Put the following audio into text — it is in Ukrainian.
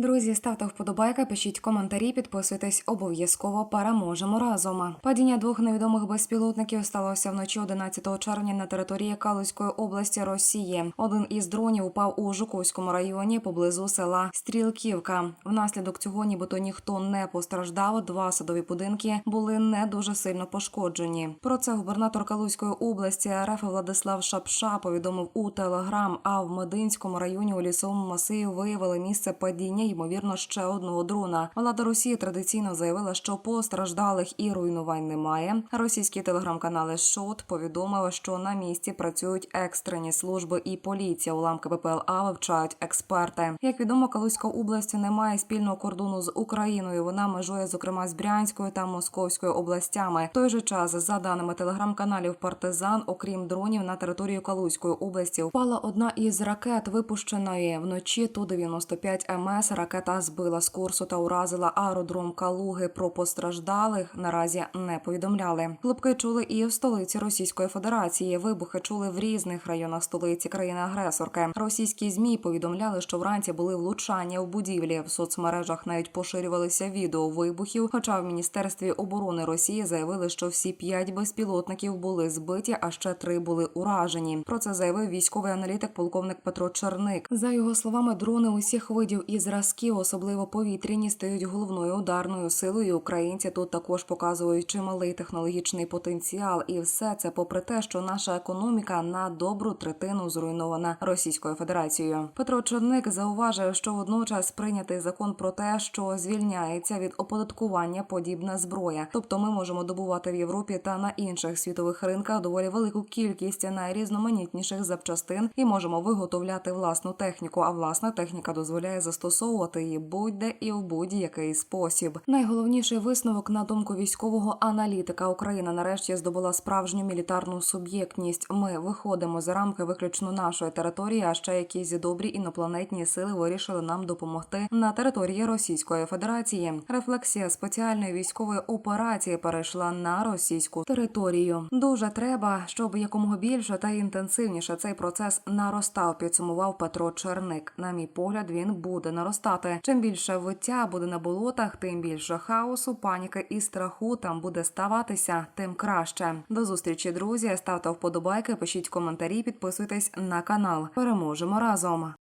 Друзі, ставте вподобайки, пишіть коментарі, підписуйтесь обов'язково. Переможемо разом. Падіння двох невідомих безпілотників сталося вночі 11 червня на території Калузької області Росії. Один із дронів упав у Жуковському районі поблизу села Стрілківка. Внаслідок цього, нібито ніхто не постраждав. Два садові будинки були не дуже сильно пошкоджені. Про це губернатор Калузької області РФ Владислав Шапша повідомив у телеграм. А в Мединському районі у лісовому масиві виявили місце падіння, ймовірно, ще одного дрона. Влада Росії традиційно заявила, що постраждалих і руйнувань немає. Російські телеграм-канали ШОТ повідомили, що на місці працюють екстрені служби і поліція. Уламки БПЛА вивчають експерти. Як відомо, Калузька область не має спільного кордону з Україною. Вона межує зокрема з Брянською та Московською областями. В той же час, за даними телеграм-каналів Партизан, окрім дронів на територію Калузької області, впала одна із ракет, випущеної вночі ту 95 МС. Ракета збила з курсу та уразила аеродром Калуги. Про постраждалих наразі не повідомляли. Хлопки чули і в столиці Російської Федерації. Вибухи чули в різних районах столиці країни-агресорки. Російські змі повідомляли, що вранці були влучання в будівлі. В соцмережах навіть поширювалися відео вибухів. Хоча в міністерстві оборони Росії заявили, що всі п'ять безпілотників були збиті, а ще три були уражені. Про це заявив військовий аналітик полковник Петро Черник. За його словами, дрони усіх видів і зразків, особливо повітряні, стають головною ударною силою. Українці тут також показують чималий технологічний потенціал, і все це попри те, що наша економіка на добру третину зруйнована Російською Федерацією. Петро Черник зауважив, що водночас прийнятий закон про те, що звільняється від оподаткування подібна зброя, тобто ми можемо добувати в Європі та на інших світових ринках доволі велику кількість найрізноманітніших запчастин і можемо виготовляти власну техніку. А власна техніка дозволяє застосовувати її будь-де і в будь-який спосіб. Найголовніший висновок на думку військового аналітика Україна нарешті здобула справжню мілітарну суб'єктність. Ми виходимо за рамки виключно нашої території, а ще якісь добрі інопланетні сили вирішили нам допомогти на території Російської Федерації. Рефлексія спеціальної військової операції перейшла на російську територію. Дуже треба, щоб якомога більше та інтенсивніше цей процес наростав. Підсумував Петро Черник. На мій погляд, він буде наростати. Чим більше виття буде на болотах, тим більше хаосу, паніки і страху там буде ставатися, тим краще. До зустрічі, друзі. Ставте вподобайки, пишіть коментарі, підписуйтесь на канал. Переможемо разом.